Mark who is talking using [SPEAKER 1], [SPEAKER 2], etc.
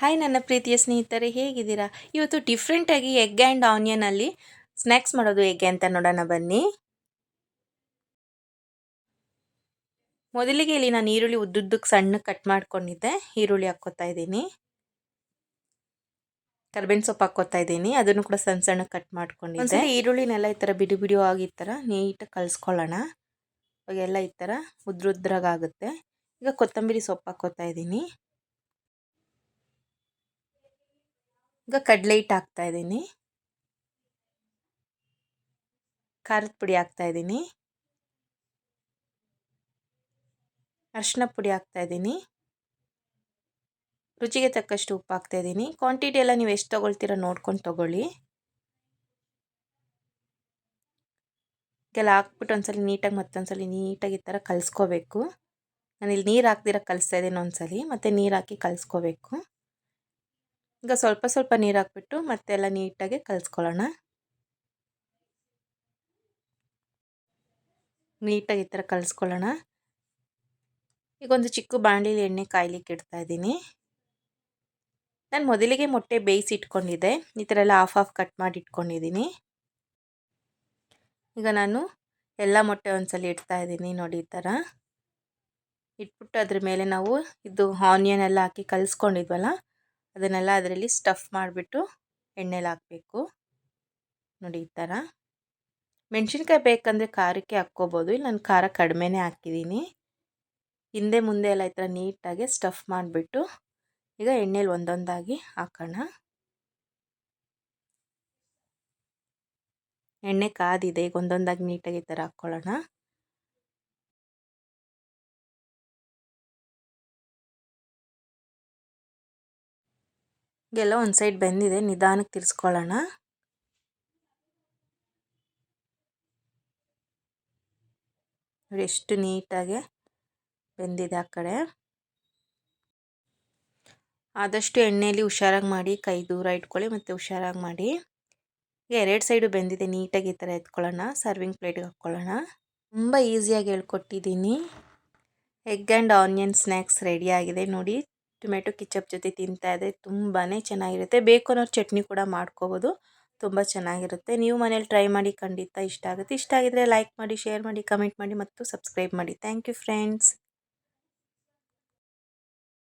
[SPEAKER 1] Hi ನನ್ನ ಪ್ರೀತಿಯ ಸ್ನೇಹಿತರೆ, ಹೇಗಿದ್ದೀರಾ? ಇವತ್ತು ಡಿಫ್ರೆಂಟಾಗಿ ಎಗ್ ಆ್ಯಂಡ್ ಆನಿಯನಲ್ಲಿ ಸ್ನ್ಯಾಕ್ಸ್ ಮಾಡೋದು ಹೇಗೆ ಅಂತ ನೋಡೋಣ ಬನ್ನಿ. ಮೊದಲಿಗೆ ಇಲ್ಲಿ ನಾನು ಈರುಳ್ಳಿ ಉದ್ದುದ್ದಕ್ಕೆ ಸಣ್ಣ ಕಟ್ ಮಾಡ್ಕೊಂಡಿದ್ದೆ. ಈರುಳ್ಳಿ ಹಾಕ್ಕೋತಾ ಇದ್ದೀನಿ. ಕರ್ಬೇವಿನ ಸೊಪ್ಪು ಹಾಕ್ಕೋತಾ ಇದ್ದೀನಿ. ಅದನ್ನು ಕೂಡ ಸಣ್ಣ ಸಣ್ಣ ಕಟ್ ಮಾಡ್ಕೊಂಡಿದ್ದೆ. ಈರುಳ್ಳಿನೆಲ್ಲ ಈ ಥರ ಬಿಡಿ ಬಿಡಿ ಆಗಿ ಈ ಥರ ನೀಟಾಗಿ ಕಲಿಸ್ಕೊಳ್ಳೋಣ. ಅವಾಗೆಲ್ಲ ಈ ಥರ ಉದ್ರುದ್ರಾಗುತ್ತೆ ಈಗ ಕೊತ್ತಂಬರಿ ಸೊಪ್ಪು ಹಾಕ್ಕೋತಾ ಇದ್ದೀನಿ. ಈಗ ಕಡಲೆ ಹಿಟ್ಟು ಹಾಕ್ತಾ ಇದ್ದೀನಿ. ಖಾರದ ಪುಡಿ ಹಾಕ್ತಾ ಇದ್ದೀನಿ. ಅರಿಶಿನ ಪುಡಿ ಹಾಕ್ತಾ ಇದ್ದೀನಿ. ರುಚಿಗೆ ತಕ್ಕಷ್ಟು ಉಪ್ಪು ಹಾಕ್ತಾ ಇದ್ದೀನಿ. ಕ್ವಾಂಟಿಟಿ ಎಲ್ಲ ನೀವು ಎಷ್ಟು ತೊಗೊಳ್ತೀರ ನೋಡ್ಕೊಂಡು ತೊಗೊಳ್ಳಿ. ಎಲ್ಲ ಹಾಕ್ಬಿಟ್ಟು ಒಂದ್ಸಲ ನೀಟಾಗಿ ಮತ್ತೊಂದ್ಸಲ ನೀಟಾಗಿ ಈ ಥರ ಕಲಿಸ್ಕೋಬೇಕು. ನಾನಿಲ್ಲಿ ನೀರು ಹಾಕ್ದಿರ ಕಲಿಸ್ತಾ ಇದ್ದೀನಿ ಒಂದ್ಸಲ, ಮತ್ತು ನೀರು ಹಾಕಿ ಕಲಿಸ್ಕೋಬೇಕು. ಈಗ ಸ್ವಲ್ಪ ಸ್ವಲ್ಪ ನೀರು ಹಾಕ್ಬಿಟ್ಟು ಮತ್ತೆಲ್ಲ ನೀಟಾಗಿ ಕಲಿಸ್ಕೊಳ್ಳೋಣ. ನೀಟಾಗಿ ಈ ಥರ ಕಲಿಸ್ಕೊಳ್ಳೋಣ. ಈಗ ಒಂದು ಚಿಕ್ಕ ಬಾಣಲಿಲಿ ಎಣ್ಣೆ ಕಾಯ್ಲಿಕ್ಕೆ ಇಡ್ತಾ ಇದ್ದೀನಿ. ನಾನು ಮೊದಲಿಗೆ ಮೊಟ್ಟೆ ಬೇಯಿಸಿ ಇಟ್ಕೊಂಡಿದ್ದೆ. ಈ ಥರ ಎಲ್ಲ ಆಫ್ ಆಫ್ ಕಟ್ ಮಾಡಿ ಇಟ್ಕೊಂಡಿದ್ದೀನಿ. ಈಗ ನಾನು ಎಲ್ಲ ಮೊಟ್ಟೆ ಒಂದ್ಸಲ ಇಡ್ತಾ ಇದ್ದೀನಿ ನೋಡಿ ಈ ಥರ. ಇಟ್ಬಿಟ್ಟು ಅದ್ರ ಮೇಲೆ ನಾವು ಇದು ಆನಿಯನ್ ಎಲ್ಲ ಹಾಕಿ ಕಲಿಸ್ಕೊಂಡಿದ್ವಲ್ಲ ಅದನ್ನೆಲ್ಲ ಅದರಲ್ಲಿ ಸ್ಟಫ್ ಮಾಡಿಬಿಟ್ಟು ಎಣ್ಣೆಲಿ ಹಾಕಬೇಕು. ನೋಡಿ ಈ ಥರ ಮೆಣಸಿನ್ಕಾಯಿ ಬೇಕಂದರೆ ಖಾರಕ್ಕೆ ಹಾಕ್ಕೋಬೋದು, ಇಲ್ಲಿ ನಾನು ಖಾರ ಕಡಿಮೆನೇ ಹಾಕಿದ್ದೀನಿ ಹಿಂದೆ ಮುಂದೆ ಎಲ್ಲ ಈ ಥರ ನೀಟಾಗಿ ಸ್ಟಫ್ ಮಾಡಿಬಿಟ್ಟು ಈಗ ಎಣ್ಣೆಲಿ ಒಂದೊಂದಾಗಿ ಹಾಕೋಣ. ಎಣ್ಣೆ ಕಾದಿದೆ, ಈಗ ಒಂದೊಂದಾಗಿ ನೀಟಾಗಿ ಈ ಥರ ಹಾಕ್ಕೊಳ್ಳೋಣ. ಎಲ್ಲ ಒಂದು ಸೈಡ್ ಬೆಂದಿದೆ ನಿಧಾನಕ್ಕೆ ತಿರ್ಸ್ಕೊಳ್ಳೋಣ. ಎಷ್ಟು ನೀಟಾಗಿ ಬೆಂದಿದೆ ಆ ಕಡೆ. ಆದಷ್ಟು ಎಣ್ಣೆಯಲ್ಲಿ ಹುಷಾರಾಗಿ ಮಾಡಿ, ಕೈ ದೂರ ಇಟ್ಕೊಳ್ಳಿ ಮತ್ತು ಹುಷಾರಾಗಿ ಮಾಡಿ. ಎರಡು ಸೈಡು ಬೆಂದಿದೆ, ನೀಟಾಗಿ ಈ ಥರ ಎತ್ಕೊಳ್ಳೋಣ ಸರ್ವಿಂಗ್ ಪ್ಲೇಟ್ಗೆ ಹಾಕ್ಕೊಳ್ಳೋಣ. ತುಂಬ ಈಸಿಯಾಗಿ ಹೇಳ್ಕೊಟ್ಟಿದ್ದೀನಿ. ಎಗ್ ಆ್ಯಂಡ್ ಆನಿಯನ್ ಸ್ನ್ಯಾಕ್ಸ್ ಆಗಿದೆ ನೋಡಿ. ಟೊಮೆಟೊ ಕಿಚಪ್ ಜೊತೆ ತಿಂತಾ ಇದ್ದರೆ ತುಂಬಾ ಚೆನ್ನಾಗಿರುತ್ತೆ. ಬೇಕು ಚಟ್ನಿ ಕೂಡ ಮಾಡ್ಕೋಬೋದು. ತುಂಬ ಚೆನ್ನಾಗಿರುತ್ತೆ. ನೀವು ಮನೇಲಿ ಟ್ರೈ ಮಾಡಿ ಖಂಡಿತ ಇಷ್ಟ ಆಗುತ್ತೆ. ಇಷ್ಟ ಆಗಿದ್ರೆ ಲೈಕ್ ಮಾಡಿ, ಶೇರ್ ಮಾಡಿ, ಕಮೆಂಟ್ ಮಾಡಿ ಮತ್ತು ಸಬ್ಸ್ಕ್ರೈಬ್ ಮಾಡಿ. Thank you friends.